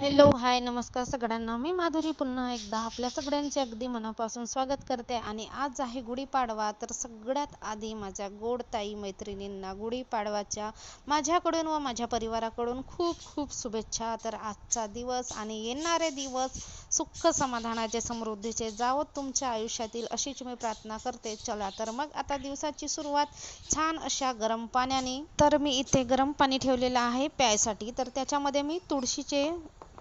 Hello hi नमस्कार सगळ्यांना. मी माधुरी पुन्हा एकदा आपल्या सगळ्यांचे अगदी मनापासून स्वागत करते. आणि आज आहे गुढीपाडवा. तर सगळ्यात आधी माझ्या गोड ताई मैत्रिणींना गुढीपाडवाच्या माझ्याकडून व माझ्या परिवाराकडून खूप खूप शुभेच्छा. तर आजचा दिवस आणि येणारे दिवस सुख समाधानाचे समृद्धीचे जावत तुमच्या आयुष्यातील अशीच मी प्रार्थना करते. चला तर मग आता दिवसाची सुरुवात छान अशा गरम पाण्याने. तर मी इथे गरम पाणी ठेवलेलं आहे प्यायसाठी. तर त्याच्यामध्ये मी तुळशीचे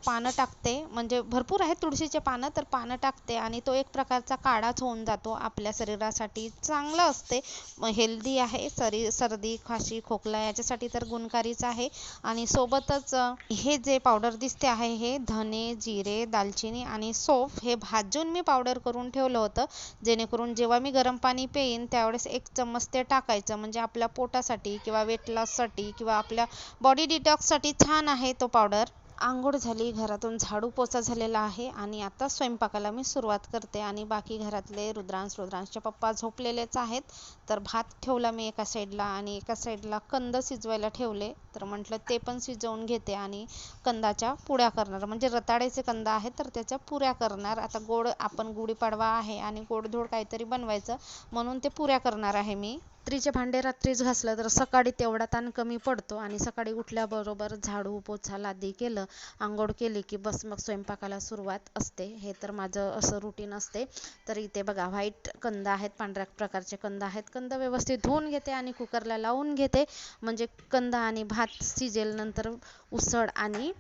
पानं टाकते. म्हणजे भरपूर आहेत तुळशीचे पानं तर पानं टाकते आणि तो एक प्रकारचा काढाच होऊन जातो आपल्या शरीरासाठी. चांगलं असते. हेल्दी आहे. सरी सर्दी खाशी खोकला याच्यासाठी तर गुणकारीच आहे. आणि सोबतच हे जे पावडर दिसते आहे हे धने जिरे दालचिनी आणि सोफ हे भाजून मी पावडर करून ठेवलं होतं. जेणेकरून जेव्हा मी गरम पाणी पेईन त्यावेळेस एक चम्मच ते टाकायचं. म्हणजे आपल्या पोटासाठी किंवा वेट लॉससाठी किंवा आपल्या बॉडी डिटॉक्ससाठी छान आहे तो पावडर. आंघोळ झाली घरातून झाडू पोचा झालेला आहे आणि आता स्वयंपाकाला मी सुरुवात करते आणि बाकी घरातले रुद्रांश रुद्रांशचे पप्पा झोपलेलेच आहेत. तर भात ठेवला मी एका साईडला आणि एका साईडला कंद शिजवायला ठेवले. तर म्हटलं ते पण शिजवून घेते आणि कंदाच्या पुऱ्या करणार. म्हणजे रताळ्याचे कंद आहेत तर त्याच्या पुऱ्या करणार. आता गोड आपण गुढीपाडवा आहे आणि गोडधोड काहीतरी बनवायचं म्हणून ते पुऱ्या करणार आहे मी. रात्रीचे भांडे रात्रीच घासलं तर सकाळी तेवढा ताण कमी पडतो आणि सकाळी उठल्याबरोबर झाडू पोछा लादी केलं आंघोळ केली की बस मग स्वयंपाकाला सुरुवात असते. हे तर माझं असं रुटीन असते. तर इथे बघा व्हाईट कंद आहेत पांढऱ्या प्रकारचे कंद आहेत. कंद व्यवस्थित धुवून घेते आणि कुकरला लावून घेते. म्हणजे कंद आणि भात शिजेल नंतर उसळ आणि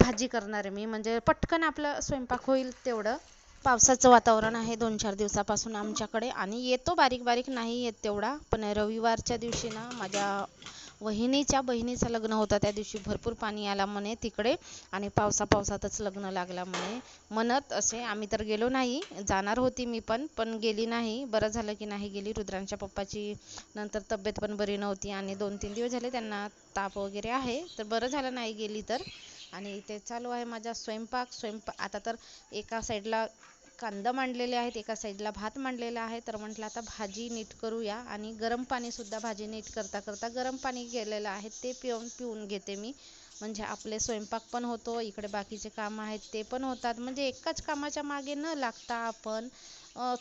भाजी करणार मी. म्हणजे पटकन आपलं स्वयंपाक होईल तेवढं. पावसाचं वातावरण आहे दोन चार दिवसापासून आमच्याकडे आणि येतो बारीक बारीक नाही येत तेवढा. पण रविवारच्या दिवशी ना माझ्या वहिनीच्या बहिणीचं लग्न होतं त्या दिवशी भरपूर पाणी आला म्हणे तिकडे आणि पावसा पावसातच लग्न लागला म्हणे. म्हणत असे आम्ही तर गेलो नाही जाणार होती मी पण पण गेली नाही. बरं झालं की नाही गेली. रुद्रांच्या पप्पाची नंतर तब्येत पण बरी नव्हती आणि दोन तीन दिवस झाले त्यांना ताप वगैरे आहे. तर बरं झालं नाही गेली तर. आणि इथे चालू आहे माझा स्वयंपाक स्वयंपाक आता तर एका साईडला कांदा मांडलेले आहेत एका साईडला भात मांडलेला आहे. तर म्हटलं आता भाजी नीट करूया आणि गरम पाणीसुद्धा भाजी नीट करता करता गरम पाणी गेलेलं आहे ते पिऊन पिऊन घेते मी. म्हणजे आपले स्वयंपाक पण होतो इकडे बाकीचे काम आहेत ते पण होतात. म्हणजे एकाच कामाच्या मागे न लागता आपण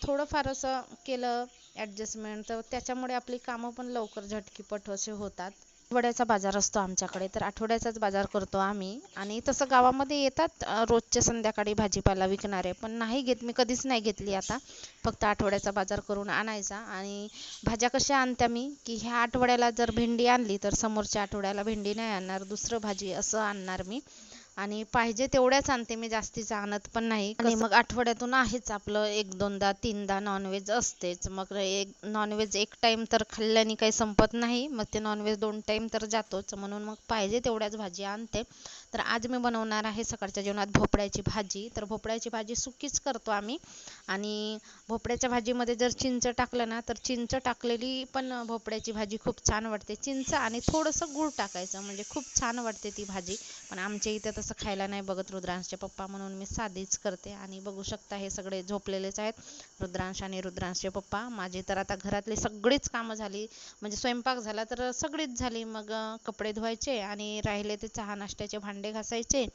थोडंफार असं केलं ॲडजस्टमेंट तर त्याच्यामुळे आपली कामं पण लवकर झटकीपट असे होतात. आठवड्याचा बाजार असतो आमच्याकडे तर आठवड्याचाच बाजार करतो आम्ही. आणि तसं गावामध्ये येतात रोजच्या संध्याकाळी भाजीपाला विकणारे पण नाही घेत मी कधीच नाही घेतली आता. फक्त आठवड्याचा बाजार करून आणायचा. आणि भाज्या कशा आणत्या मी की ह्या आठवड्याला जर भेंडी आणली तर समोरच्या आठवड्याला भेंडी नाही आणणार दुसरं भाजी असं आणणार मी. आणि पाहिजे तेवढ्याच आणते मी जास्तीचं आणत पण नाही. आणि मग आठवड्यातून आहेच आपलं एक दोनदा तीनदा नॉनव्हेज असतेच. मग एक नॉनव्हेज एक टाइम तर खाल्ल्याने काही संपत नाही. मग ते नॉनव्हेज दोन टाइम तर जातोच. म्हणून मग पाहिजे तेवढ्याच भाजी आणते. तर आज मी बनवणार आहे सकाळच्या जेवणात भोपळ्याची भाजी. तर भोपळ्याची भाजी सुकीच करतो आम्ही. आणि भोपळ्याच्या भाजीमध्ये जर चिंच टाकलं ना तर चिंच टाकलेली पण भोपळ्याची भाजी खूप छान वाटते. चिंच आणि थोडंसं गूळ टाकायचं म्हणजे खूप छान वाटते ती भाजी. पण आमच्या इथे तसं खायला नाही बघत रुद्रांशचे पप्पा म्हणून मी साधीच करते. आणि बघू शकता हे सगळे झोपलेलेच आहेत रुद्रांश आणि रुद्रांशचे पप्पा. माझी तर आता घरातली सगळीच कामं झाली. म्हणजे स्वयंपाक झाला तर सगळीच झाली. मग कपडे धुवायचे आणि राहिले ते चहा नाश्त्याचे भांडे. घासायचे.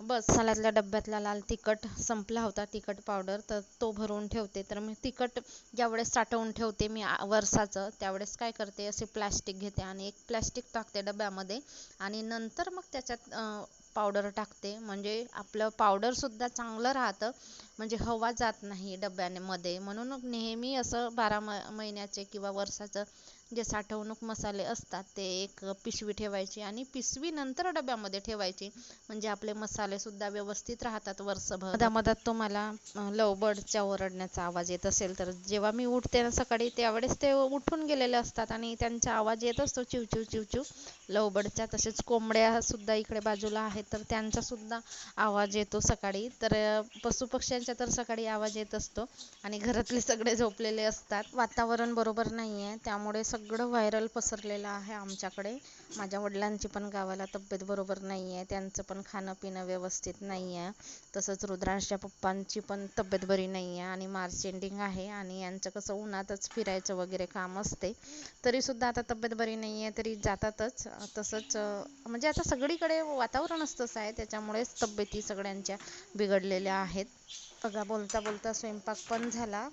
बस मसाल्यातल्या डब्यातला लाल तिखट संपला होता तिखट पावडर तर तो भरून ठेवते. तर मी तिखट ज्यावेळेस साठवून ठेवते मी वर्षाचं त्यावेळेस काय करते असे प्लॅस्टिक घेते आणि एक प्लॅस्टिक टाकते डब्यामध्ये आणि नंतर मग त्याच्यात पावडर टाकते. म्हणजे आपलं पावडरसुद्धा चांगलं राहतं. म्हणजे हवा जात नाही डब्यामध्ये म्हणून नेहमी असं बारा म महिन्याचे किंवा वर्षाचं जे साठवणूक मसाले असतात ते एक पिशवी ठेवायची आणि पिशवी नंतर डब्यामध्ये ठेवायची. म्हणजे आपले मसाले सुद्धा व्यवस्थित राहतात वर्षभर. मधात तुम्हाला लवबर्डच्या ओरडण्याचा आवाज येत असेल तर जेव्हा मी उठते ना सकाळी त्यावेळेस ते उठून गेलेले असतात आणि त्यांचा आवाज येत असतो चिवचिव चिवचिव लवबर्डच्या तसेच कोंबड्या सुद्धा इकडे बाजूला आहेत तर त्यांचा सुद्धा आवाज येतो सकाळी. तर पशुपक्ष्यांचा तर सकाळी आवाज येत असतो आणि घरातले सगळे झोपलेले असतात. वातावरण बरोबर नाही आहे त्यामुळे सग सगळं व्हायरल पसरलेलं आहे आमच्याकडे. माझ्या वडिलांची पण गावाला तब्येत बरोबर नाही आहे त्यांचं पण खाणं पिणं व्यवस्थित नाही आहे तसंच रुद्रांशच्या पप्पांची पण तब्येत बरी नाही आहे आणि मार्च एंडिंग आहे आणि यांचं कसं उन्हातच फिरायचं वगैरे काम असते. तरीसुद्धा आता तब्येत बरी नाही आहे तरी जातातच. तसंच म्हणजे आता सगळीकडे वातावरणच तसं आहे त्याच्यामुळेच तब्येती सगळ्यांच्या बिघडलेल्या आहेत. बघा बोलता बोलता स्वयंपाक पण झाला.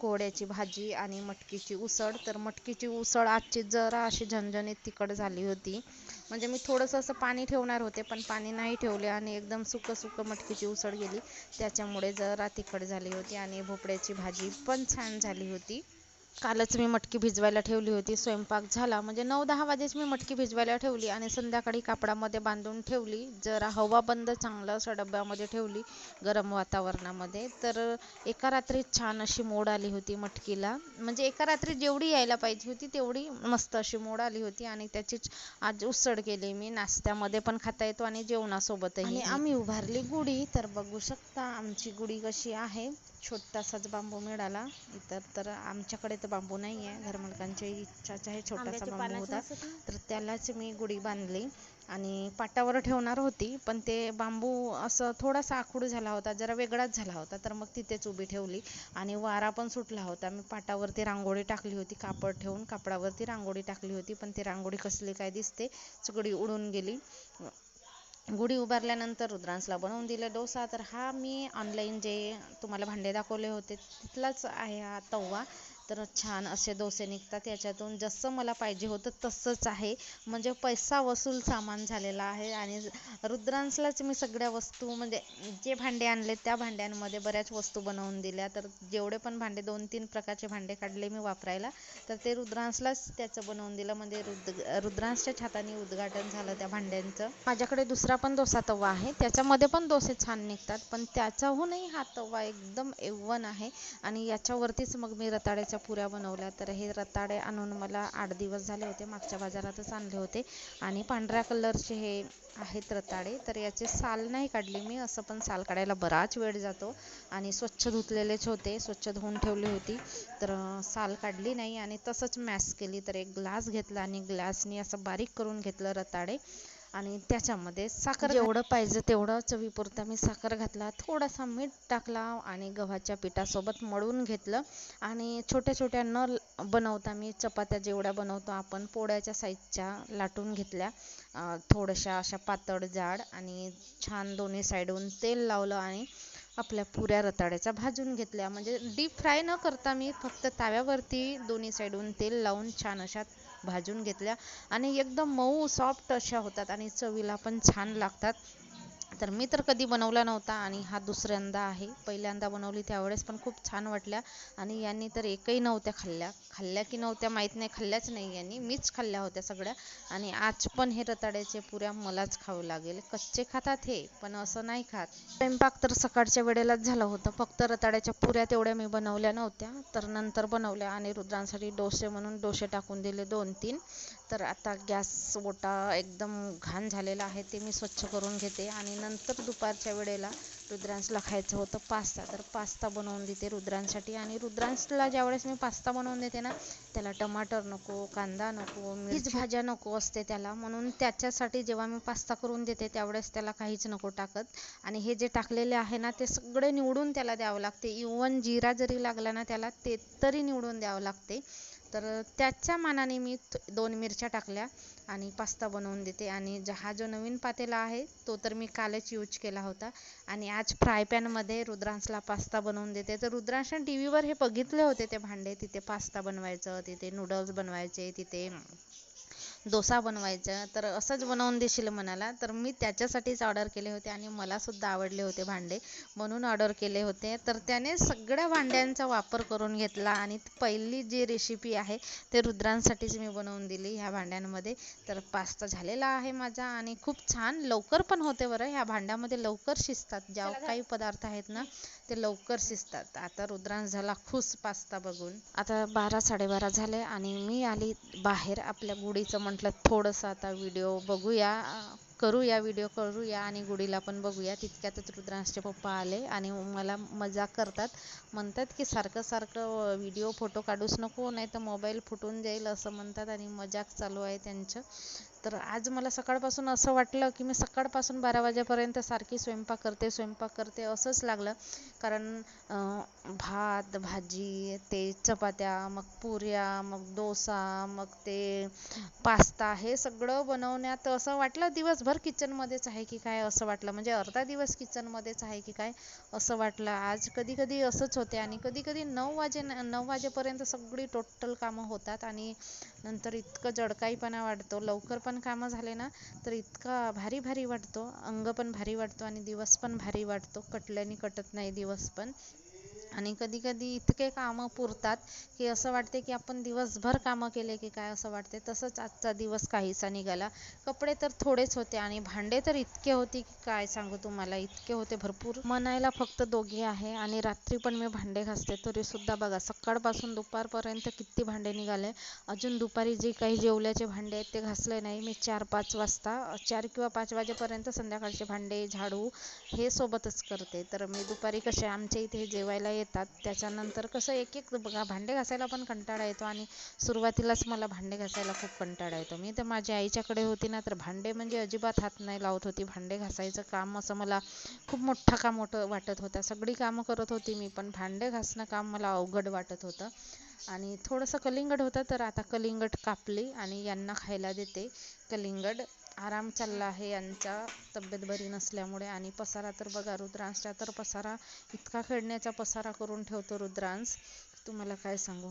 कोहड्याची भाजी आणि मटकीची उसळ. तर मटकीची उसळ आजची जरा अशी झणझणीत तिखट झाली होती. म्हणजे मी थोडंसं असं पाणी ठेवणार होते पण पाणी नाही ठेवले आणि एकदम सुकं सुकं मटकीची उसळ गेली. त्याच्यामुळे जरा तिखट झाली होती आणि भोपळ्याची भाजी पण छान झाली होती. कालच मी मटकी भिजवायला ठेवली होती स्वयंपाक झाला. म्हणजे नऊ दहा वाजेच मी मटकी भिजवायला ठेवली आणि संध्याकाळी कापडामध्ये बांधून ठेवली. जरा हवा बंद चांगलं असं डब्यामध्ये ठेवली गरम वातावरणामध्ये. तर एका रात्रीत छान अशी मोड आली होती मटकीला. म्हणजे एका रात्री जेवढी यायला पाहिजे होती तेवढी मस्त अशी मोड आली होती आणि त्याचीच आज उसळ केली मी. नाश्त्यामध्ये पण खाता येतो आणि जेवणासोबतही. आम्ही उभारली गुढी तर बघू शकता आमची गुढी कशी आहे. छोटासाच बांबू मिळाला इतर तर आमच्याकडे तर बांबू नाही आहे घरमालकांची इच्छाच आहे छोटासा बांबू होता. तर त्यालाच मी गुढी बांधली आणि पाटावर ठेवणार होती पण ते बांबू असं थोडासा आखूड झाला होता जरा वेगळाच झाला होता. तर मग तिथेच उभी ठेवली आणि वारा पण सुटला होता. मी पाटावरती रांगोळी टाकली होती कापड ठेवून कापडावरती रांगोळी टाकली होती पण ती रांगोळी कसली काय दिसते सगळी उडून गेली. गुढी उभारल्यानंतर रुद्रांसला बनवून दिलं डोसा. तर हा मी ऑनलाईन जे तुम्हाला भांडे दाखवले होते तिथलाच आहे हा तवा तर छान असे डोसे निघतात. याच्यातून जसं मला पाहिजे होतं तसंच आहे. म्हणजे पैसा वसूल सामान झालेला आहे. आणि रुद्रांसलाच मी सगळ्या वस्तू म्हणजे जे भांडे आणले त्या भांड्यांमध्ये बऱ्याच वस्तू बनवून दिल्या. तर जेवढे पण भांडे दोन तीन प्रकारचे भांडे काढले मी वापरायला. तर ते रुद्रांसलाच त्याचं बनवून दिलं. म्हणजे रुद्र रुद्रांसच्या हाताने उद्घाटन झालं त्या भांड्यांचं. माझ्याकडे दुसरा पण डोसा तवा आहे. त्याच्यामध्ये पण डोसे छान निघतात. पण त्याच्याहूनही हा तवा एकदम एवन आहे. आणि याच्यावरतीच मग मी रताळ्याच्या पुऱ्या बनवल्या. तर हे रताळे आणून मला आठ दिवस झाले होते. मागच्या बाजारातच आणले होते. आणि पांढऱ्या कलरचे हे आहेत रताळे. तर याचे साल नाही काढली मी. असं पण साल काढायला बराच वेळ जातो. आणि स्वच्छ धुतलेलेच होते. स्वच्छ धुवून ठेवली होती. तर साल काढली नाही. आणि तसंच मॅस केली. तर एक ग्लास घेतला आणि ग्लासनी असं बारीक करून घेतलं रताळे. आणि त्याच्यामध्ये साखर जेवढं पाहिजे तेवढं चवीपुरता मी साखर घातला. थोडासा मीठ टाकला आणि गव्हाच्या पिठासोबत मळून घेतलं. आणि छोट्या छोट्या न बनवता मी चपात्या जेवढ्या बनवतो आपण पोळ्याच्या साईजच्या लाटून घेतल्या. थोड्याशा अशा पातळ जाड आणि छान दोन्ही साईडहून तेल लावलं आणि आपल्या पुऱ्या रताळ्याचा भाजून घेतल्या. म्हणजे डीप फ्राय न करता मी फक्त तव्यावरती दोन्ही साईडहून तेल लावून छान अशा भाजून घेतल्या. आणि एकदम मऊ सॉफ्ट अशा होतात आणि चवीला पण छान लागतात. तर मी तर कधी बनवला नव्हता आणि हा दुसऱ्यांदा आहे. पहिल्यांदा बनवली त्यावेळेस पण खूप छान वाटल्या. आणि यांनी तर एकही नव्हत्या खाल्ल्या. खाल्ल्या की नव्हत्या माहीत नाही खाल्ल्याच नाही यांनी. मीच खाल्ल्या होत्या सगळ्या. आणि आज पण हे रताळ्याचे पुऱ्या मलाच खावं लागेल. कच्चे खातात हे पण असं नाही खात. स्वयंपाक तर सकाळच्या वेळेलाच झालं होतं. फक्त रताळ्याच्या पुऱ्या तेवढ्या मी बनवल्या नव्हत्या. तर नंतर बनवल्या आणि रुद्रांसाठी डोसे म्हणून डोसे टाकून दिले दोन तीन तर आता गॅस ओटा एकदम घाण झालेला आहे ते मी स्वच्छ करून घेते. आणि नंतर दुपारच्या वेळेला रुद्रांशला खायचं होतं पास्ता. तर पास्ता बनवून देते रुद्रांसाठी आणि रुद्रांशला ज्यावेळेस मी पास्ता बनवून देते ना त्याला टमाटर नको कांदा नको मीच भाज्या नको असते त्याला. म्हणून त्याच्यासाठी जेव्हा मी पास्ता करून देते त्यावेळेस त्याला काहीच नको टाकत. आणि हे जे टाकलेले आहे ना ते सगळे निवडून त्याला द्यावं लागते. इवन जिरा जरी लागला ना त्याला ते तरी निवडून द्यावं लागते. तर त्याच्या मानाने मी दोन मिरच्या टाकल्या आणि पास्ता बनवून देते. आणि ज- हा जो नवीन पातेला आहे तो तर मी कालच यूज केला होता. आणि आज फ्राय पॅनमध्ये रुद्रांशला पास्ता बनवून देते. तर रुद्रांशने टी व्हीवर हे बघितले होते ते भांडे. तिथे पास्ता बनवायचं तिथे नूडल्स बनवायचे तिथे डोसा बनवायचा तर असंच बनवून देशील म्हणाला. तर मी त्याच्यासाठीच ऑर्डर केले होते आणि मला सुद्धा आवडले होते भांडे. म्हणून ऑर्डर केले होते. तर त्याने सगळ्या भांड्यांचा वापर करून घेतला आणि पहिली जी रेसिपी आहे ते रुद्रांसाठीच मी बनवून दिली ह्या भांड्यांमध्ये. तर पास्ता झालेला आहे माझा आणि खूप छान लवकर पण होते बरं. ह्या भांड्यामध्ये लवकर शिजतात. ज्या काही पदार्थ आहेत ना ते लवकर शिजतात. आता रुद्रांश झाला खुश पास्ता बघून. आता बारा साडेबारा झाले आणि मी आली बाहेर आपल्या गुढीचं म्हटलं थोडंसं आता व्हिडिओ बघूया करूया व्हिडिओ करूया आणि गुढीला पण बघूया. तितक्यातच रुद्रांशचे पप्पा आले आणि मला मजाक करतात. म्हणतात की सारखं सारखं व्हिडिओ फोटो काढूच नको नाही तर मोबाईल फुटून जाईल असं म्हणतात आणि मजाक चालू आहे त्यांचं. तर आज मला सकाळपासून असं वाटलं की मी सकाळपासून बारा वाजेपर्यंत सारखी स्वयंपाक करते स्वयंपाक करते असंच लागलं. कारण भात भाजी ते चपात्या मग पुऱ्या मग डोसा मग ते पास्ता हे सगळं बनवण्यात असं वाटलं. दिवसभर किचनमध्येच आहे की काय असं वाटलं? म्हणजे अर्धा दिवस किचनमध्येच आहे की काय असं वाटलं? आज कधी कधी असंच होते आणि कधी कधी नऊ वाजे नऊ वाजेपर्यंत सगळी टोटल कामं होतात आणि नंतर इतकं जडकाईपणा वाढतो. लवकर पण कामं झाले ना तर इतका भारी भारी वाटतो. अंग पण भारी वाटतो आणि दिवस पण भारी वाटतो. कटल्याने कटत नाही दिवस पण. आणि कधी कधी इतके कामं पुरतात की असं वाटते की आपण दिवसभर कामं केले की काय असं वाटते. तसंच आजचा दिवस काहीसा निघाला. कपडे तर थोडेच होते आणि भांडे तर इतके होते की काय सांगू तुम्हाला इतके होते भरपूर. म्हणायला फक्त दोघी आहे आणि रात्री पण मी भांडे घासते तरी सुद्धा बघा सकाळपासून दुपारपर्यंत किती भांडे निघाले. अजून दुपारी जे काही जेवल्याचे भांडे आहेत ते घासले नाही. मी चार पाच वाजता चार किंवा पाच वाजेपर्यंत संध्याकाळचे भांडे झाडू हे सोबतच करते. तर मी दुपारी कसे आमच्या इथे जेवायला येतात त्याच्यानंतर कसं एक एक बघा भांडे घासायला पण कंटाळा येतो आणि सुरुवातीलाच मला भांडे घासायला खूप कंटाळा येतो. मी तर माझ्या आईच्याकडे होती ना तर भांडे म्हणजे अजिबात हात नाही लावत होती. भांडे घासायचं काम असं मला खूप मोठं काम मोठं वाटत होता. सगळी कामं करत होती मी पण भांडे घासणं काम मला अवघड वाटत होतं. आणि थोडंसं कलिंगड होतं तर आता कलिंगड कापली आणि यांना खायला देते. कलिंगड आराम चालला आहे. यांचा तब्येत बरी नसल्यामुळे आणि पसारा तर बघा रुद्रांशचा तर पसारा इतका खेळण्याचा पसारा करून ठेवतो रुद्रांश. तुम्हाला काय सांगू?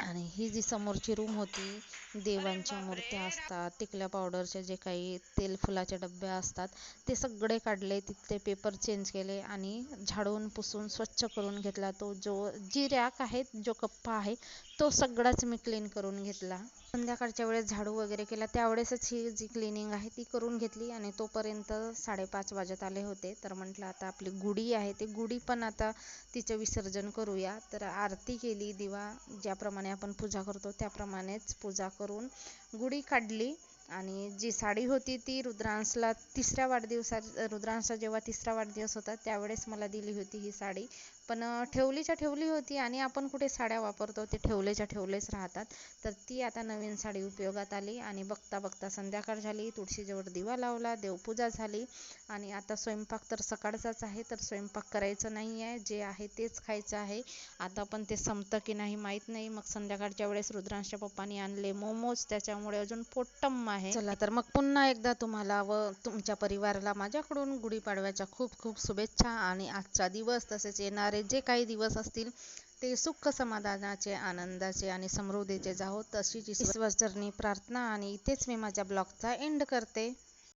आणि ही जी समोरची रूम होती देवांच्या मूर्त्या असतात टिकल्या पावडरचे जे काही तेल फुलाचे डबे असतात ते सगळे काढले तिथले पेपर चेंज केले आणि झाडून पुसून स्वच्छ करून घेतला. तो जो जी रॅक आहे जो कप्पा आहे तो सगळाच मी क्लीन करून घेतला. संध्याकाळच्या वेळेस झाडू वगैरे केला. त्यावेळेसच ही जी क्लिनिंग आहे ती करून घेतली आणि तोपर्यंत साडेपाच वाजत आले होते. तर म्हटलं आता आपली गुढी आहे ते गुढी पण आता तिचं विसर्जन करूया. तर आरती केली दिवा ज्याप्रमाणे आपण पूजा करतो त्याप्रमाणेच पूजा करून गुढी काढली. आणि जी साडी होती ती रुद्रांशला तिसऱ्या वाढदिवसा रुद्रांशचा जेव्हा तिसरा वाढदिवस होता त्यावेळेस मला दिली होती ही साडी. पण ठेवलीच्या ठेवली होती आणि आपण कुठे साड्या वापरतो ते ठेवलेच्या ठेवलेच राहतात. तर ती आता नवीन साडी उपयोगात आली आणि बघता बघता संध्याकाळ झाली तुळशीजवळ दिवा लावला देवपूजा झाली आणि आता स्वयंपाक तर सकाळचाच आहे तर स्वयंपाक करायचं नाही आहे जे आहे तेच खायचं आहे. आता पण ते संपतं की नाही माहीत नाही. मग संध्याकाळच्या वेळेस रुद्रांशच्या पप्पानी आणले मोमोज त्याच्यामुळे अजून पोट्टम आहे. चला तर मग पुन्हा एकदा तुम्हाला व तुमच्या परिवाराला माझ्याकडून गुढीपाडव्याच्या खूप खूप शुभेच्छा आणि आजचा दिवस तसेच येणार जे काही दिवस असतील ते सुख समाधानाचे आनंदाचे आणि समृद्धीचे जावो तशीच ईश्वरचरणी प्रार्थना आणि इथेच मी माझ्या ब्लॉगचा एंड करते.